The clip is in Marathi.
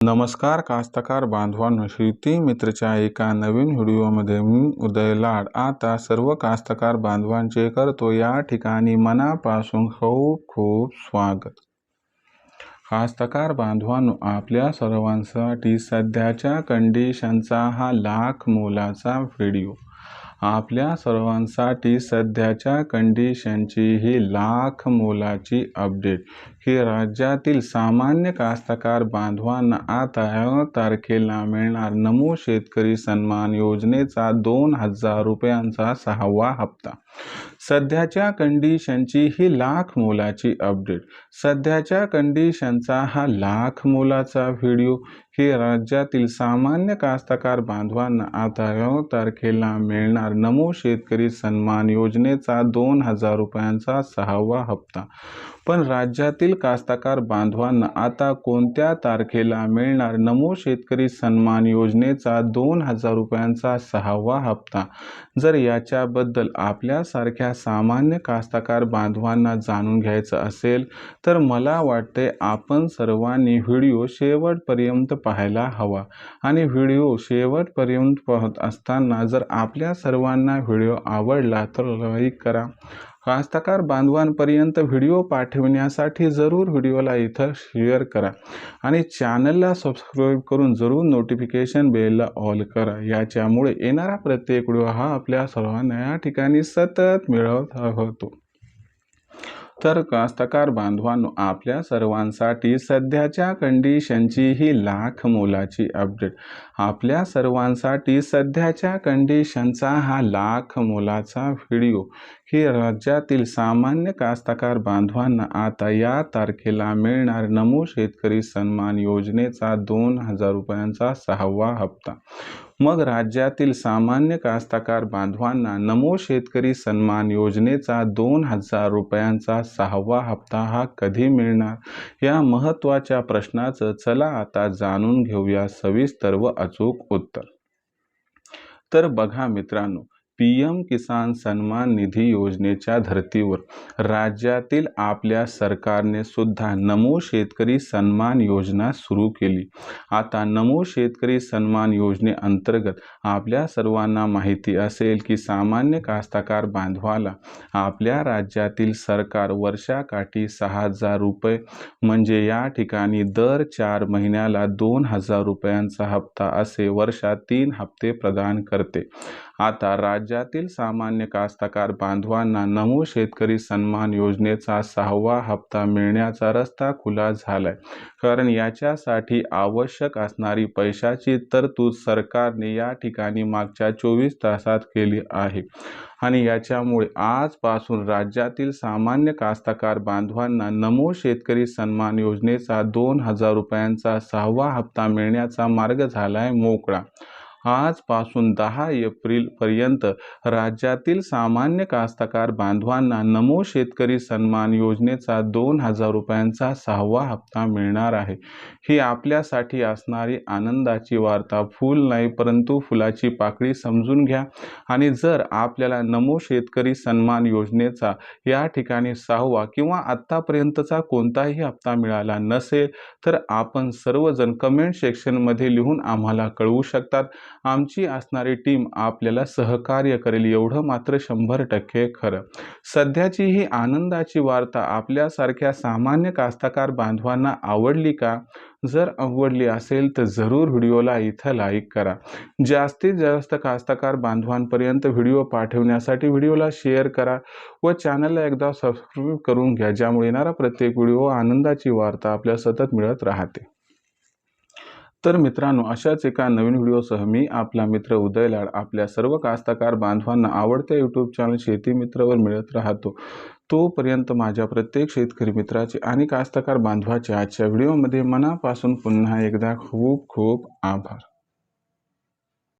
नमस्कार कास्तकार बांधवांनो शेती मित्रच्या एका नवीन व्हिडिओमध्ये मी उदय लाड. आता सर्व कास्तकार बांधवांचे करतो या ठिकाणी मनापासून खूप खूप स्वागत. कास्तकार बांधवांनो आपल्या सर्वांसाठी सध्याच्या कंडिशनचा हा लाख मोलाचा व्हिडिओ. आपल्या सर्वांसाठी सध्याच्या कंडिशनची ही लाख मोलाची अपडेट की राज्यातील सामान्य कास्तकार बांधवांना आता तारखेला मिळणार नमो शेतकरी सन्मान योजनेचा दोन हजार रुपयांचा सहावा हप्ता. सध्याच्या कंडिशनची ही लाख मोलाची अपडेट सध्याच्या कंडिशनचा हा लाख मोलाचा व्हिडिओ हे राज्यातील सामान्य कास्तकार बांधवांना आता या तारखेला मिळणार नमो शेतकरी सन्मान योजनेचा दोन हजार रुपयांचा सहावा हप्ता. पण राज्यातील कास्तकार बांधवांना आता कोणत्या तारखेला मिळणार नमो शेतकरी सन्मान योजनेचा दोन हजार रुपयांचा सहावा हप्ता? जर याच्याबद्दल आपल्यासारख्या सामान्य कास्तकार बांधवांना जाणून घ्यायचं असेल तर मला वाटते आपण सर्वांनी व्हिडिओ शेवटपर्यंत पाहायला हवा. आणि व्हिडिओ शेवटपर्यंत पाहत असताना जर आपल्या सर्वांना व्हिडिओ आवडला तर लाईक करा. कास्तकार बांधवांपर्यंत व्हिडिओ पाठविण्यासाठी जरूर व्हिडिओला इथं शेअर करा आणि चॅनलला सबस्क्राईब करून जरूर नोटिफिकेशन बेलला ऑल करा. याच्यामुळे येणारा प्रत्येक व्हिडिओ हा आपल्या सर्वांना या ठिकाणी सतत मिळत होतो तर कास्तकार बांधवांनो आपल्या सर्वांसाठी सध्याच्या कंडिशनची ही लाख मोलाची अपडेट आपल्या सर्वांसाठी सध्याच्या कंडिशनचा हा लाख मोलाचा व्हिडिओ ही राज्यातील सामान्य कास्तकार बांधवांना आता या तारखेला मिळणार नमो शेतकरी सन्मान योजनेचा दोन हजार रुपयांचा सहावा हप्ता. मग राज्यातील सामान्य कास्तकार बांधवांना नमो शेतकरी सन्मान योजनेचा दोन हजार रुपयांचा सहावा हप्ता हा कधी मिळणार? या महत्त्वाच्या प्रश्नाचं चला आता जाणून घेऊया सविस्तर व अचूक उत्तर. तर बघा मित्रांनो पी एम किसान सन्मान निधी योजनेच्या धर्तीवर राज्यातील आपल्या सरकारने सुद्धा नमो शेतकरी सन्मान योजना सुरू केली. आता नमो शेतकरी सन्मान योजनेअंतर्गत आपल्या सर्वांना माहिती असेल की सामान्य कास्तकार बांधवाला आपल्या राज्यातील सरकार वर्षाकाठी सहा हजार रुपये म्हणजे या ठिकाणी दर चार महिन्याला दोन हजार रुपयांचा हप्ता असे वर्षात तीन हप्ते प्रदान करते. आता राज्य राज्यातील सामान्य कास्तकार बांधवांना नमो शेतकरी सन्मान योजनेचा सहावा हप्ता मिळण्याचा रस्ता खुला झालाय. कारण याच्यासाठी आवश्यक असणारी पैशाची तरतूद सरकारने या ठिकाणी मागच्या चोवीस तासात केली आहे. आणि याच्यामुळे आजपासून राज्यातील सामान्य कास्तकार बांधवांना नमो शेतकरी सन्मान योजनेचा दोन हजार रुपयांचा सहावा हप्ता मिळण्याचा मार्ग झालाय मोकळा. आजपासून दहा एप्रिलपर्यंत राज्यातील सामान्य कास्तकार बांधवांना नमो शेतकरी सन्मान योजनेचा दोन हजार रुपयांचा सहावा हप्ता मिळणार आहे. ही आपल्यासाठी असणारी आनंदाची वार्ता. फूल नाही परंतु फुलाची पाकळी समजून घ्या. आणि जर आपल्याला नमो शेतकरी सन्मान योजनेचा या ठिकाणी सहावा किंवा आत्तापर्यंतचा कोणताही हप्ता मिळाला नसेल तर आपण सर्वजण कमेंट सेक्शनमध्ये लिहून आम्हाला कळवू शकतात. आमची असणारी टीम आपल्याला सहकार्य करेल एवढं मात्र शंभर टक्के खरं. सध्याची ही आनंदाची वार्ता आपल्यासारख्या सामान्य कास्तकार बांधवांना आवडली का? जर आवडली असेल तर जरूर व्हिडिओला इथं लाईक करा. जास्तीत जास्त कास्तकार बांधवांपर्यंत व्हिडिओ पाठवण्यासाठी व्हिडिओला शेअर करा व चॅनलला एकदा सबस्क्राईब करून घ्या ज्यामुळे येणारा प्रत्येक व्हिडिओ आनंदाची वार्ता आपल्या सतत मिळत राहते. तर मित्रांनो अशाच एका नवीन व्हिडिओसह मी आपला मित्र उदय लाड आपल्या सर्व कास्तकार बांधवांना आवडत्या यूट्यूब चॅनल शेती मित्रवर मिळत राहतो. तोपर्यंत माझ्या प्रत्येक शेतकरी मित्राचे आणि कास्तकार बांधवाचे आजच्या व्हिडिओमध्ये मनापासून पुन्हा एकदा खूप खूप आभार.